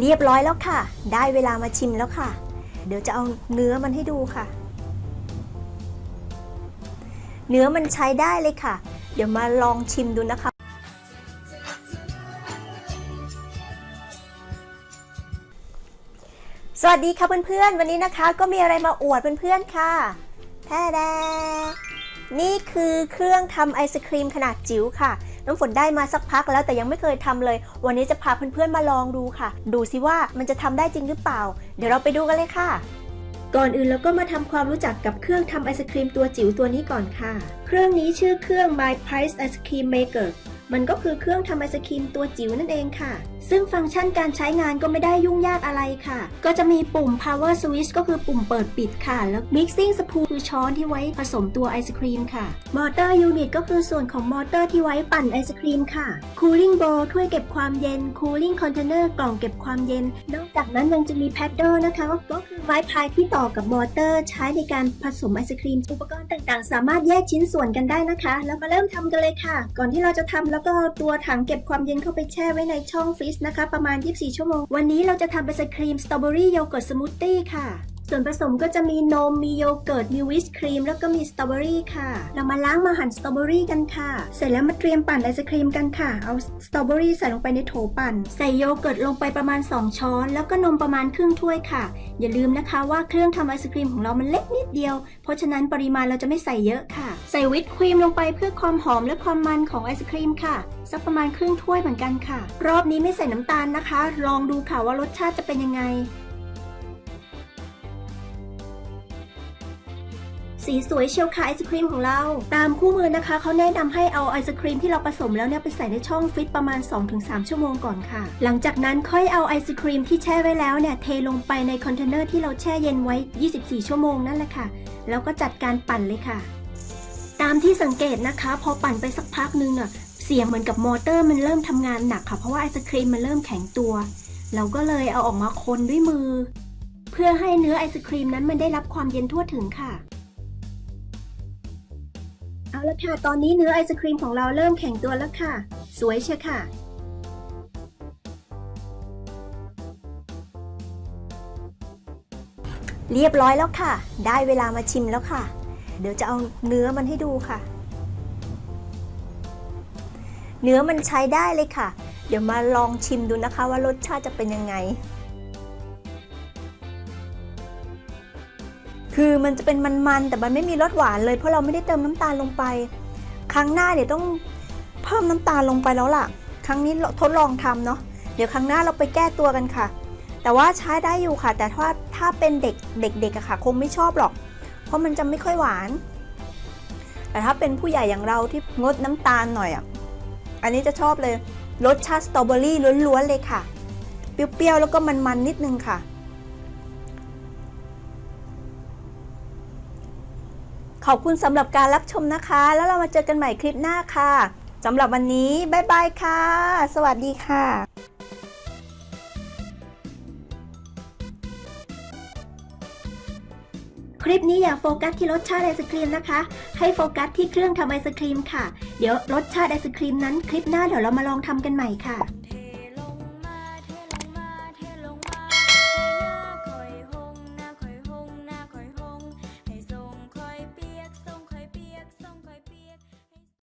เรียบร้อยแล้วค่ะ ได้เวลามาชิมแล้วค่ะ เดี๋ยวจะเอาเนื้อมันให้ดูค่ะ เนื้อมันใช้ได้เลยค่ะ เดี๋ยวมาลองชิมดูนะคะ สวัสดีค่ะเพื่อนๆ วันนี้นะคะ ก็มีอะไรมาอวดเพื่อนๆค่ะแท้แดนี่คือเครื่องทำไอศครีมขนาดจิ๋วค่ะ น้ำฝนได้มาสักพักแล้วแต่ยังไม่เคยทำเลย วันนี้จะพาเพื่อนๆมาลองดูค่ะ ดูสิว่ามันจะทำได้จริงหรือเปล่า เดี๋ยวเราไปดูกันเลยค่ะก่อนอื่นเราก็มาทำความรู้จักกับเครื่องทำไอศครีมตัวจิ๋วตัวนี้ก่อนค่ะ เครื่องนี้ชื่อเครื่อง My Price Ice Cream Maker มันก็คือเครื่องทำไอศครีมตัวจิ๋วนั่นเองค่ะ ซึ่งฟังก์ชันการใช้งานก็ไม่ได้ยุ่งยากอะไรค่ะ ก็จะมีปุ่ม power switch ก็คือปุ่มเปิดปิดค่ะ แล้ว mixing spoon คือช้อนที่ไว้ผสมตัวไอศครีมค่ะ motor unit ก็คือส่วนของมอเตอร์ที่ไว้ปั่นไอศครีมค่ะ cooling bowl ถ้วยเก็บความเย็น cooling container กล่องเก็บความเย็น นอกจากนั้นยังจะมี paddle นะคะ ก็คือไม้พายที่ต่อกับมอเตอร์ ใช้ในการผสมไอศครีม อุปกรณ์ต่างๆ สามารถแยกชิ้นส่วนกันได้นะคะ แล้วมาเริ่มทำกันเลยค่ะ ก่อนที่เราจะทำแล้วก็เอาตัวถังเก็บความเย็นเข้าไปแช่ไว้ในช่องฟรีซนะคะ ประมาณ 24 ชั่วโมง วันนี้เราจะทำไอศครีมสตรอเบอรี่โยเกิร์ตสมูทตี้ค่ะ ส่วนผสมก็จะมีนม มีโยเกิร์ต มีวิสครีม แล้วก็มีสตรอเบอรี่ค่ะ เรามาล้างมาหั่นสตรอเบอรี่กันค่ะ เสร็จแล้วมาเตรียมปั่นไอศครีมกันค่ะ เอาสตรอเบอรี่ใส่ลงไปในโถปั่น ใส่โยเกิร์ตลงไปประมาณ 2 ช้อน แล้วก็นมประมาณครึ่งถ้วยค่ะ อย่าลืมนะคะว่าเครื่องทำไอศครีมของเรามันเล็กนิดเดียว เพราะฉะนั้นปริมาณเราจะไม่ใส่เยอะค่ะ ใส่วิปครีมลงไปเพื่อความหอมและความมันของไอศครีมค่ะ สักประมาณครึ่งถ้วยเหมือนกันค่ะ รอบนี้ไม่ใส่น้ำตาลนะคะ ลองดูค่ะว่ารสชาติจะเป็นยังไง สีสวยเชียวค่ะไอศครีมของเรา ตามคู่มือนะคะเขาแนะนำให้เอาไอศครีมที่เราผสมแล้วเนี่ยไปใส่ในช่องฟิตประมาณ 2-3 ชั่วโมงก่อนค่ะ หลังจากนั้นค่อยเอาไอศครีมที่แช่ไว้แล้วเนี่ยเทลงไปในคอนเทนเนอร์ที่เราแช่เย็นไว้ 24 ชั่วโมงนั่นแหละค่ะ แล้วก็จัดการปั่นเลยค่ะ ตามที่สังเกตนะคะ พอปั่นไปสักพักนึงอะเสียงเหมือนกับมอเตอร์มันเริ่มทำงานหนักค่ะ เพราะว่าไอศครีมมันเริ่มแข็งตัว เราก็เลยเอาออกมาคนด้วยมือ เพื่อให้เนื้อไอศครีมนั้นมันได้รับความเย็นทั่วถึงค่ะ เอาละค่ะ ตอนนี้เนื้อไอศครีมของเราเริ่มแข็งตัวแล้วค่ะ สวยเชียค่ะ เรียบร้อยแล้วค่ะ ได้เวลามาชิมแล้วค่ะ เดี๋ยวจะเอาเนื้อมันให้ดูค่ะ เนื้อมันใช้ได้เลยค่ะ เดี๋ยวมาลองชิมดูนะคะว่ารสชาติจะเป็นยังไง คือมันจะเป็นมันๆแต่มันไม่มีรสหวานเลยเพราะเราไม่ได้เติมน้ำตาลลงไป ครั้งหน้าเดี๋ยวต้องเพิ่มน้ำตาลลงไปแล้วล่ะ ครั้งนี้ทดลองทำเนาะเดี๋ยวครั้งหน้าเราไปแก้ตัวกันค่ะ แต่ว่าใช้ได้อยู่ค่ะ แต่ถ้าถ้าเป็นเด็กเด็กๆอะค่ะ คงไม่ชอบหรอก เพราะมันจะไม่ค่อยหวาน แต่ถ้าเป็นผู้ใหญ่อย่างเราที่งดน้ำตาลหน่อยอะอันนี้จะชอบเลยรสชาติสตรอเบอรี่ล้วนๆเลยค่ะ เปรี้ยวๆแล้วก็มันๆนิดนึงค่ะ ขอบคุณสำหรับการรับชมนะคะ แล้วเรามาเจอกันใหม่คลิปหน้าค่ะสำหรับวันนี้บ๊ายบายค่ะ สวัสดีค่ะคลิปนี้อย่าโฟกัสที่รสชาติไอศครีมนะคะ ให้โฟกัสที่เครื่องทำไอศครีมค่ะ เดี๋ยวรสชาติไอศครีมนั้นคลิปหน้าเดี๋ยวเรามาลองทำกันใหม่ค่ะ